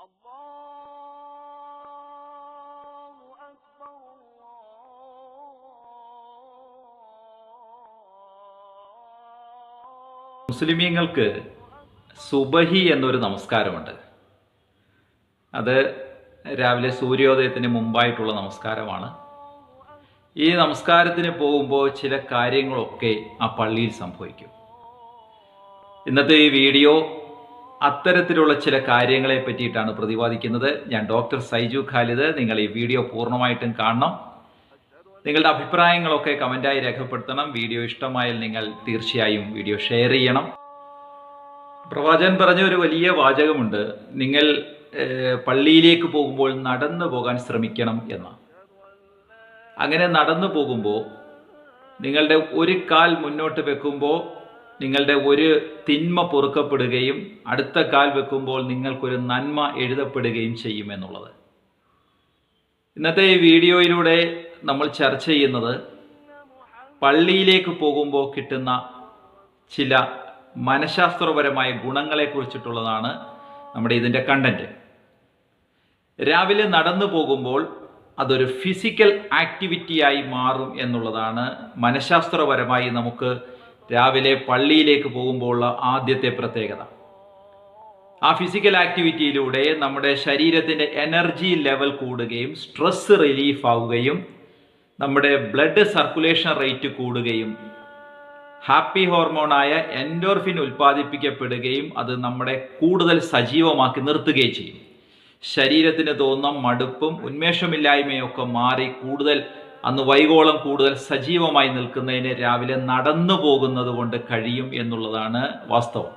الله أكبر الله മുസ്ലിമീങ്ങൾക്ക് സുബഹി എന്നൊരു നമസ്കാരമുണ്ട് അത് രാവിലെ സൂര്യോദയത്തിന് മുമ്പായിട്ടുള്ള നമസ്കാരമാണ് ഈ നമസ്കാരത്തിന് പോകുമ്പോൾ ചില കാര്യങ്ങളൊക്കെ ആ പള്ളിയിൽ സംഭവിക്കും ഇന്നത്തെ ഈ വീഡിയോ അത്തരത്തിലുള്ള ചില കാര്യങ്ങളെ പറ്റിയിട്ടാണ് പ്രതിപാദിക്കുന്നത്. ഞാൻ ഡോക്ടർ സൈജു ഖാലിദ്. നിങ്ങൾ ഈ വീഡിയോ പൂർണമായിട്ടും കാണണം. നിങ്ങളുടെ അഭിപ്രായങ്ങളൊക്കെ കമന്റായി രേഖപ്പെടുത്തണം. വീഡിയോ ഇഷ്ടമായാൽ നിങ്ങൾ തീർച്ചയായും വീഡിയോ ഷെയർ ചെയ്യണം. പ്രവാചകൻ പറഞ്ഞ ഒരു വലിയ വാചകമുണ്ട്. നിങ്ങൾ പള്ളിയിലേക്ക് പോകുമ്പോൾ നടന്നു പോകാൻ ശ്രമിക്കണം എന്ന്. അങ്ങനെ നടന്നു പോകുമ്പോൾ നിങ്ങളുടെ ഒരു കാൽ മുന്നോട്ട് വെക്കുമ്പോൾ നിങ്ങളുടെ ഒരു തിന്മ പൊറുക്കപ്പെടുകയും അടുത്ത കാൽ വെക്കുമ്പോൾ നിങ്ങൾക്കൊരു നന്മ എഴുതപ്പെടുകയും ചെയ്യുമെന്നുള്ളത് ഇന്നത്തെ ഈ വീഡിയോയിലൂടെ നമ്മൾ ചർച്ച ചെയ്യുന്നത് പള്ളിയിലേക്ക് പോകുമ്പോൾ കിട്ടുന്ന ചില മനഃശാസ്ത്രപരമായ ഗുണങ്ങളെ കുറിച്ചിട്ടുള്ളതാണ് നമ്മുടെ ഇതിന്റെ കണ്ടന്റ് രാവിലെ നടന്നു പോകുമ്പോൾ അതൊരു ഫിസിക്കൽ ആക്ടിവിറ്റിയായി മാറും എന്നുള്ളതാണ് മനഃശാസ്ത്രപരമായി നമുക്ക് രാവിലെ പള്ളിയിലേക്ക് പോകുമ്പോഴുള്ള ആദ്യത്തെ പ്രത്യേകത. ആ ഫിസിക്കൽ ആക്ടിവിറ്റിയിലൂടെ നമ്മുടെ ശരീരത്തിന്റെ എനർജി ലെവൽ കൂടുകയും സ്ട്രെസ് റിലീഫ് ആവുകയും നമ്മുടെ ബ്ലഡ് സർക്കുലേഷൻ റേറ്റ് കൂടുകയും ഹാപ്പി ഹോർമോണായ എൻഡോർഫിൻ ഉൽപ്പാദിപ്പിക്കപ്പെടുകയും അത് നമ്മുടെ കൂടുതൽ സജീവമാക്കി നിർത്തുകയും ചെയ്യും. ശരീരത്തിന് തോന്നുന്ന മടുപ്പും ഉന്മേഷമില്ലായ്മയും ഒക്കെ മാറി കൂടുതൽ അന്ന് വൈകോളം കൂടുതൽ സജീവമായി നിൽക്കുന്നതിന് രാവിലെ നടന്നു പോകുന്നത് കൊണ്ട് കഴിയും എന്നുള്ളതാണ് വാസ്തവം.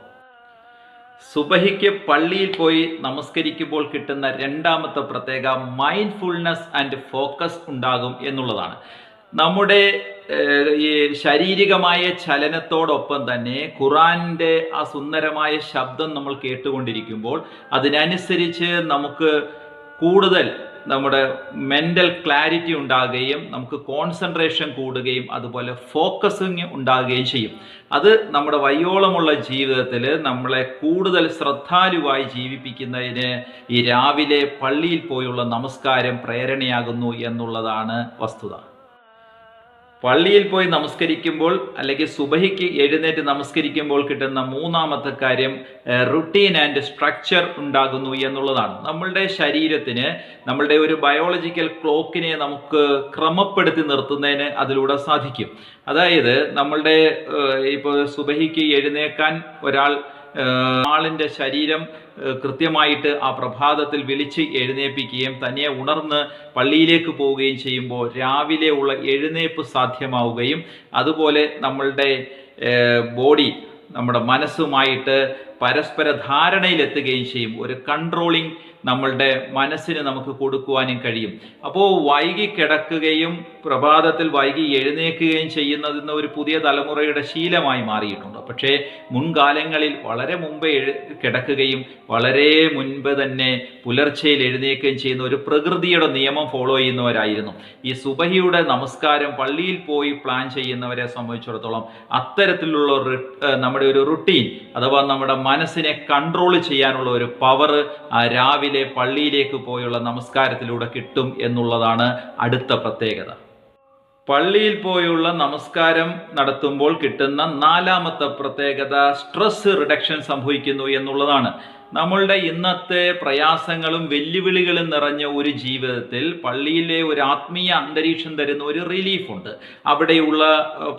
സുബഹിക്ക് പള്ളിയിൽ പോയി നമസ്കരിക്കുമ്പോൾ കിട്ടുന്ന രണ്ടാമത്തെ പ്രത്യേക മൈൻഡ്ഫുൾനെസ് ആൻഡ് ഫോക്കസ് ഉണ്ടാകും എന്നുള്ളതാണ്. നമ്മുടെ ഈ ശാരീരികമായ ചലനത്തോടൊപ്പം തന്നെ ഖുറാന്റെ ആ സുന്ദരമായ ശബ്ദം നമ്മൾ കേട്ടുകൊണ്ടിരിക്കുമ്പോൾ അതിനനുസരിച്ച് നമുക്ക് കൂടുതൽ നമ്മുടെ മെന്റൽ ക്ലാരിറ്റി ഉണ്ടാകുകയും നമുക്ക് കോൺസെൻട്രേഷൻ കൂടുകയും അതുപോലെ ഫോക്കസിങ് ഉണ്ടാകുകയും ചെയ്യും. അത് നമ്മുടെ വയ്യോളമുള്ള ജീവിതത്തിൽ നമ്മളെ കൂടുതൽ ശ്രദ്ധാലുവായി ജീവിപ്പിക്കുന്നതിന് ഈ രാവിലെ പള്ളിയിൽ പോയുള്ള നമസ്കാരം പ്രേരണയാകുന്നു എന്നുള്ളതാണ് വസ്തുത. പള്ളിയിൽ പോയി നമസ്കരിക്കുമ്പോൾ അല്ലെങ്കിൽ സുബഹിക്ക് എഴുന്നേറ്റ് നമസ്കരിക്കുമ്പോൾ കിട്ടുന്ന മൂന്നാമത്തെ കാര്യം റുട്ടീൻ ആൻഡ് സ്ട്രക്ചർ ഉണ്ടാകുന്നു എന്നുള്ളതാണ്. നമ്മളുടെ ശരീരത്തിന് നമ്മളുടെ ഒരു ബയോളജിക്കൽ ക്ലോക്കിനെ നമുക്ക് ക്രമപ്പെടുത്തി നിർത്തുന്നതിന് അതിലൂടെ സാധിക്കും. അതായത് നമ്മളുടെ ഇപ്പോൾ സുബഹിക്ക് എഴുന്നേക്കാൻ ഒരാൾ ആളിന്റെ ശരീരം കൃത്യമായിട്ട് ആ പ്രഭാതത്തിൽ വിളിച്ച് എഴുന്നേൽപ്പിക്കുകയും തന്നെ ഉണർന്ന് പള്ളിയിലേക്ക് പോവുകയും ചെയ്യുമ്പോൾ രാവിലെ ഉള്ള എഴുന്നേപ്പ് സാധ്യമാവുകയും അതുപോലെ നമ്മളുടെ ബോഡി നമ്മുടെ മനസ്സുമായിട്ട് പരസ്പര ധാരണയിലെത്തുകയും ചെയ്യും. ഒരു കൺട്രോളിങ് നമ്മളുടെ മനസ്സിന് നമുക്ക് കൊടുക്കുവാനും കഴിയും. അപ്പോൾ വൈകി കിടക്കുകയും പ്രഭാതത്തിൽ വൈകി എഴുന്നേൽക്കുകയും ചെയ്യുന്നതിന് ഒരു പുതിയ തലമുറയുടെ ശീലമായി മാറിയിട്ടുണ്ട്. പക്ഷേ മുൻകാലങ്ങളിൽ വളരെ മുമ്പേ കിടക്കുകയും വളരെ മുൻപ് തന്നെ പുലർച്ചയിൽ എഴുന്നേൽക്കുകയും ചെയ്യുന്ന ഒരു പ്രകൃതിയുടെ നിയമം ഫോളോ ചെയ്യുന്നവരായിരുന്നു. ഈ സുബഹിയുടെ നമസ്കാരം പള്ളിയിൽ പോയി പ്ലാൻ ചെയ്യുന്നവരെ സംബന്ധിച്ചിടത്തോളം അത്തരത്തിലുള്ള നമ്മുടെ ഒരു റുട്ടീൻ അഥവാ നമ്മുടെ മനസ്സിനെ കൺട്രോൾ ചെയ്യാനുള്ള ഒരു പവർ രാവിലെ പള്ളിയിലേക്ക് പോയുള്ള നമസ്കാരത്തിലൂടെ കിട്ടും എന്നുള്ളതാണ് അടുത്ത പ്രത്യേകത. പള്ളിയിൽ പോയുള്ള നമസ്കാരം നടത്തുമ്പോൾ കിട്ടുന്ന നാലാമത്തെ പ്രത്യേകത സ്ട്രെസ് റിഡക്ഷൻ സംഭവിക്കുന്നു എന്നുള്ളതാണ്. നമ്മളുടെ ഇന്നത്തെ പ്രയാസങ്ങളും വെല്ലുവിളികളും നിറഞ്ഞ ഒരു ജീവിതത്തിൽ പള്ളിയിലെ ഒരു ആത്മീയ അന്തരീക്ഷം തരുന്ന ഒരു റിലീഫുണ്ട് അവിടെയുള്ള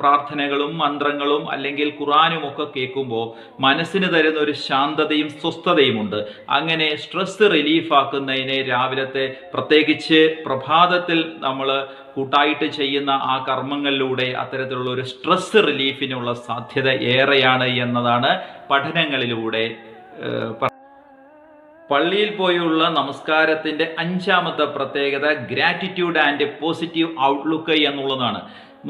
പ്രാർത്ഥനകളും മന്ത്രങ്ങളും അല്ലെങ്കിൽ ഖുറാനും ഒക്കെ കേൾക്കുമ്പോൾ മനസ്സിന് തരുന്ന ഒരു ശാന്തതയും സ്വസ്ഥതയുമുണ്ട് അങ്ങനെ സ്ട്രെസ് റിലീഫാക്കുന്നതിനെ രാവിലത്തെ പ്രത്യേകിച്ച് പ്രഭാതത്തിൽ നമ്മൾ കൂട്ടായിട്ട് ചെയ്യുന്ന ആ കർമ്മങ്ങളിലൂടെ അത്തരത്തിലുള്ള ഒരു സ്ട്രെസ് റിലീഫിനുള്ള സാധ്യത ഏറെയാണ് എന്നതാണ് പഠനങ്ങളിലൂടെ പള്ളിയിൽ പോയുള്ള നമസ്കാരത്തിന്റെ അഞ്ചാമത്തെ പ്രത്യേകത ഗ്രാറ്റിറ്റ്യൂഡ് ആൻഡ് പോസിറ്റീവ് ഔട്ട്ലുക്ക് എന്നുള്ളതാണ്.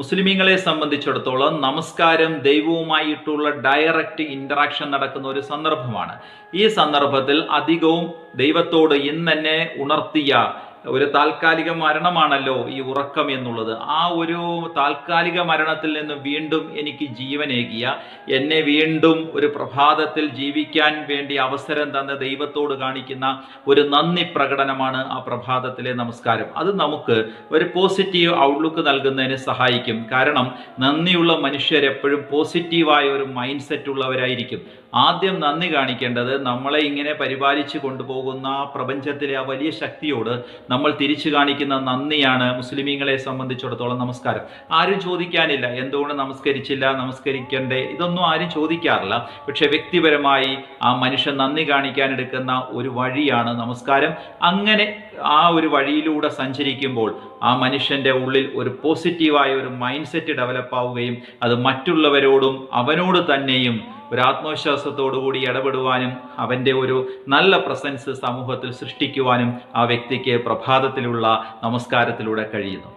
മുസ്ലിമീങ്ങളെ സംബന്ധിച്ചിടത്തോളം നമസ്കാരം ദൈവവുമായിട്ടുള്ള ഡയറക്റ്റ് ഇന്ററാക്ഷൻ നടക്കുന്ന ഒരു സന്ദർഭമാണ്. ഈ സന്ദർഭത്തിൽ അധികവും ദൈവത്തോട് ഇന്ന് ഉണർത്തിയ ഒരു താൽക്കാലിക മരണമാണല്ലോ ഈ ഉറക്കം എന്നുള്ളത്. ആ ഒരു താൽക്കാലിക മരണത്തിൽ നിന്ന് വീണ്ടും എനിക്ക് ജീവനേകിയ എന്നെ വീണ്ടും ഒരു പ്രഭാതത്തിൽ ജീവിക്കാൻ വേണ്ടി അവസരം തന്ന ദൈവത്തോട് കാണിക്കുന്ന ഒരു നന്ദി പ്രകടനമാണ് ആ പ്രഭാതത്തിലെ നമസ്കാരം. അത് നമുക്ക് ഒരു പോസിറ്റീവ് ഔട്ട്ലുക്ക് നൽകുന്നതിന് സഹായിക്കും. കാരണം നന്ദിയുള്ള മനുഷ്യർ എപ്പോഴും പോസിറ്റീവായ ഒരു മൈൻഡ് സെറ്റ് ഉള്ളവരായിരിക്കും. ആദ്യം നന്ദി കാണിക്കേണ്ടത് നമ്മളെ ഇങ്ങനെ പരിപാലിച്ചു കൊണ്ടുപോകുന്ന പ്രപഞ്ചത്തിലെ ആ വലിയ ശക്തിയോട് നമ്മൾ തിരിച്ചു കാണിക്കുന്ന നന്ദിയാണ് മുസ്ലിമീങ്ങളെ സംബന്ധിച്ചിടത്തോളം നമസ്കാരം. ആരും ചോദിക്കാനില്ല. എന്തുകൊണ്ട് നമസ്കരിച്ചില്ല നമസ്കരിക്കണ്ടേ? ഇതൊന്നും ആരും ചോദിക്കാറില്ല. പക്ഷെ വ്യക്തിപരമായി ആ മനുഷ്യൻ നന്ദി കാണിക്കാൻ എടുക്കുന്ന ഒരു വഴിയാണ് നമസ്കാരം. അങ്ങനെ ആ ഒരു വഴിയിലൂടെ സഞ്ചരിക്കുമ്പോൾ ആ മനുഷ്യന്റെ ഉള്ളിൽ ഒരു പോസിറ്റീവായ ഒരു മൈൻഡ് സെറ്റ് ഡെവലപ്പ് ആവുകയും അത് മറ്റുള്ളവരോടും അവനോട് തന്നെയും ഒരു ആത്മവിശ്വാസത്തോടുകൂടി ഇടപെടുവാനും അവന്റെ ഒരു നല്ല പ്രസൻസ് സമൂഹത്തിൽ സൃഷ്ടിക്കുവാനും ആ വ്യക്തിക്ക് പ്രഭാതത്തിലുള്ള നമസ്കാരത്തിലൂടെ കഴിയുന്നു.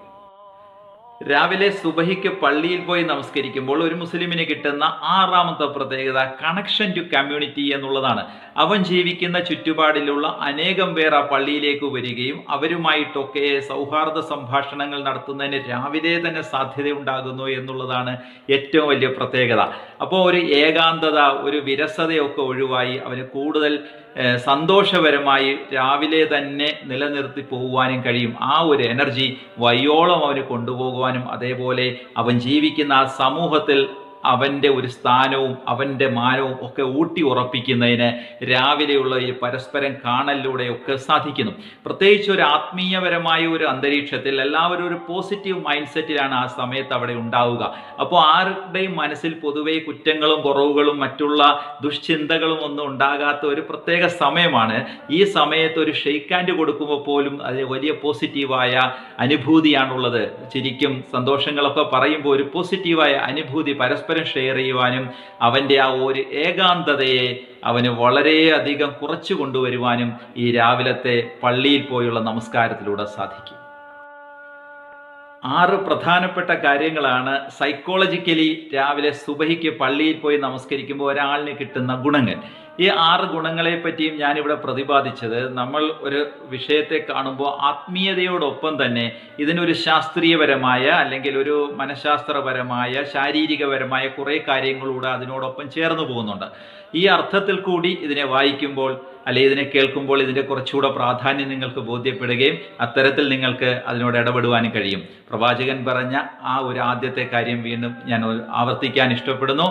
രാവിലെ സുബഹിക്ക് പള്ളിയിൽ പോയി നമസ്കരിക്കുമ്പോൾ ഒരു മുസ്ലിമിന് കിട്ടുന്ന ആറാമത്തെ പ്രത്യേകത കണക്ഷൻ ടു കമ്മ്യൂണിറ്റി എന്നുള്ളതാണ്. അവൻ ജീവിക്കുന്ന ചുറ്റുപാടിലുള്ള അനേകം പേർ ആ പള്ളിയിലേക്ക് വരികയും അവരുമായിട്ടൊക്കെ സൗഹാർദ്ദ സംഭാഷണങ്ങൾ നടത്തുന്നതിന് രാവിലെ തന്നെ സാധ്യതയുണ്ടാകുന്നു എന്നുള്ളതാണ് ഏറ്റവും വലിയ പ്രത്യേകത. അപ്പോൾ ഒരു ഏകാന്തത ഒരു വിരസതയൊക്കെ ഒഴിവായി അവന് കൂടുതൽ സന്തോഷപരമായി രാവിലെ തന്നെ നിലനിർത്തി പോകുവാനും കഴിയും. ആ ഒരു എനർജി വയ്യോളം അവന് കൊണ്ടുപോകുവാനും അതേപോലെ അവൻ ജീവിക്കുന്ന ആ സമൂഹത്തിൽ അവന്റെ ഒരു സ്ഥാനവും അവന്റെ മാനവും ഒക്കെ ഊട്ടി ഉറപ്പിക്കുന്നതിന് രാവിലെയുള്ള ഈ പരസ്പരം കാണലിലൂടെ ഒക്കെ സാധിക്കുന്നു. പ്രത്യേകിച്ച് ഒരു ആത്മീയപരമായ ഒരു അന്തരീക്ഷത്തിൽ എല്ലാവരും ഒരു പോസിറ്റീവ് മൈൻഡ് സെറ്റിലാണ് ആ സമയത്ത് അവിടെ ഉണ്ടാവുക. അപ്പോൾ ആരുടെയും മനസ്സിൽ പൊതുവെ കുറ്റങ്ങളും കുറവുകളും മറ്റുള്ള ദുഷ്ചിന്തകളും ഒന്നും ഉണ്ടാകാത്ത ഒരു പ്രത്യേക സമയമാണ്. ഈ സമയത്ത് ഒരു ഷെയ്ക്ക് ഹാൻഡ് കൊടുക്കുമ്പോൾ പോലും അത് വലിയ പോസിറ്റീവായ അനുഭൂതിയാണുള്ളത്. ശരിക്കും സന്തോഷങ്ങളൊക്കെ പറയുമ്പോൾ ഒരു പോസിറ്റീവായ അനുഭൂതി പരസ്പരം ഷെയർ ചെയ്യുവാനും അവന്റെ ആ ഒരു ഏകാന്തതയെ അവന് വളരെയധികം കുറച്ചു കൊണ്ടുവരുവാനും ഈ രാവിലത്തെ പള്ളിയിൽ പോയുള്ള നമസ്കാരത്തിലൂടെ സാധിക്കും. ആറ് പ്രധാനപ്പെട്ട കാര്യങ്ങളാണ് സൈക്കോളജിക്കലി രാവിലെ സുബഹിക്ക് പള്ളിയിൽ പോയി നമസ്കരിക്കുമ്പോൾ ഒരാളിന് കിട്ടുന്ന ഗുണങ്ങൾ. ഈ ആറ് ഗുണങ്ങളെ പറ്റിയും ഞാനിവിടെ പ്രതിപാദിച്ചത് നമ്മൾ ഒരു വിഷയത്തെ കാണുമ്പോൾ ആത്മീയതയോടൊപ്പം തന്നെ ഇതിനൊരു ശാസ്ത്രീയപരമായ അല്ലെങ്കിൽ ഒരു മനഃശാസ്ത്രപരമായ ശാരീരികപരമായ കുറേ കാര്യങ്ങളൂടെ അതിനോടൊപ്പം ചേർന്ന് പോകുന്നുണ്ട്. ഈ അർത്ഥത്തിൽ കൂടി ഇതിനെ വായിക്കുമ്പോൾ അല്ലെ ഇതിനെ കേൾക്കുമ്പോൾ ഇതിന്റെ കുറച്ചുകൂടെ പ്രാധാന്യം നിങ്ങൾക്ക് ബോധ്യപ്പെടുകയും അത്തരത്തിൽ നിങ്ങൾക്ക് അതിനോട് ഇടപെടുവാനും കഴിയും. പ്രവാചകൻ പറഞ്ഞ ആ ഒരു ആദ്യത്തെ കാര്യം വീണ്ടും ഞാൻ ആവർത്തിക്കാൻ ഇഷ്ടപ്പെടുന്നു.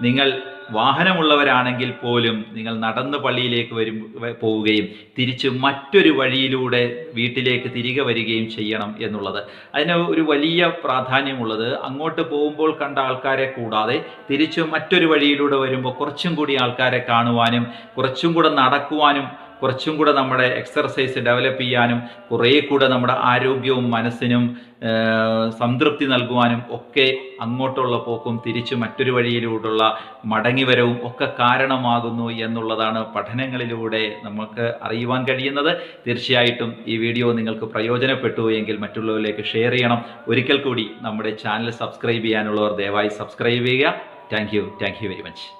നിങ്ങൾ വാഹനമുള്ളവരാണെങ്കിൽ പോലും നിങ്ങൾ നടന്ന് പള്ളിയിലേക്ക് വരും പോവുകയും തിരിച്ച് മറ്റൊരു വഴിയിലൂടെ വീട്ടിലേക്ക് തിരികെ വരികയും ചെയ്യണം എന്നുള്ളത്. അതിന് ഒരു വലിയ പ്രാധാന്യമുള്ളത് അങ്ങോട്ട് പോകുമ്പോൾ കണ്ട ആൾക്കാരെ കൂടാതെ തിരിച്ച് മറ്റൊരു വഴിയിലൂടെ വരുമ്പോൾ കുറച്ചും കൂടി ആൾക്കാരെ കാണുവാനും കുറച്ചും കൂടെ നടക്കുവാനും കുറച്ചും കൂടെ നമ്മുടെ എക്സർസൈസ് ഡെവലപ്പ് ചെയ്യാനും കുറേ കൂടെ നമ്മുടെ ആരോഗ്യവും മനസ്സിനും സംതൃപ്തി നൽകുവാനും ഒക്കെ അങ്ങോട്ടുള്ള പോക്കും തിരിച്ച് മറ്റൊരു വഴിയിലൂടെയുള്ള മടങ്ങിവരവും ഒക്കെ കാരണമാകുന്നു എന്നുള്ളതാണ് പഠനങ്ങളിലൂടെ നമുക്ക് അറിയുവാൻ കഴിയുന്നത്. തീർച്ചയായിട്ടും ഈ വീഡിയോ നിങ്ങൾക്ക് പ്രയോജനപ്പെട്ടു എങ്കിൽ മറ്റുള്ളവരിലേക്ക് ഷെയർ ചെയ്യണം. ഒരിക്കൽ കൂടി നമ്മുടെ ചാനൽ സബ്സ്ക്രൈബ് ചെയ്യാനുള്ളവർ ദയവായി സബ്സ്ക്രൈബ് ചെയ്യുക. Thank you thank you very much